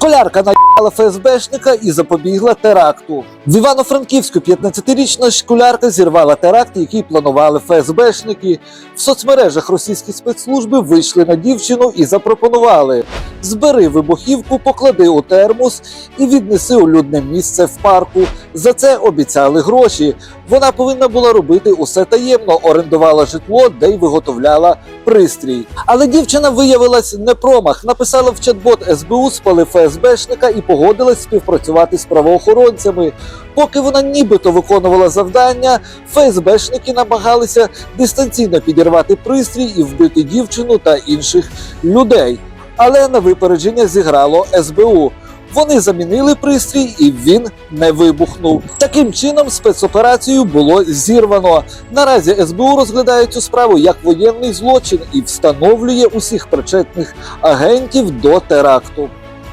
Школярка наїбала ФСБшника і запобігла теракту. В Івано-Франківську 15-річна школярка зірвала теракт, який планували ФСБшники. В соцмережах російські спецслужби вийшли на дівчину і запропонували: збери вибухівку, поклади у термос і віднеси у людне місце в парку. За це обіцяли гроші. Вона повинна була робити усе таємно, орендувала житло, де й виготовляла пристрій. Але дівчина виявилась не промах. Написала в чат-бот СБУ, спали ФСБшника і погодилась співпрацювати з правоохоронцями. Поки вона нібито виконувала завдання, ФСБшники намагалися дистанційно підірвати пристрій і вбити дівчину та інших людей. Але на випередження зіграло СБУ. Вони замінили пристрій, і він не вибухнув. Таким чином, спецоперацію було зірвано. Наразі СБУ розглядає цю справу як воєнний злочин і встановлює усіх причетних агентів до теракту.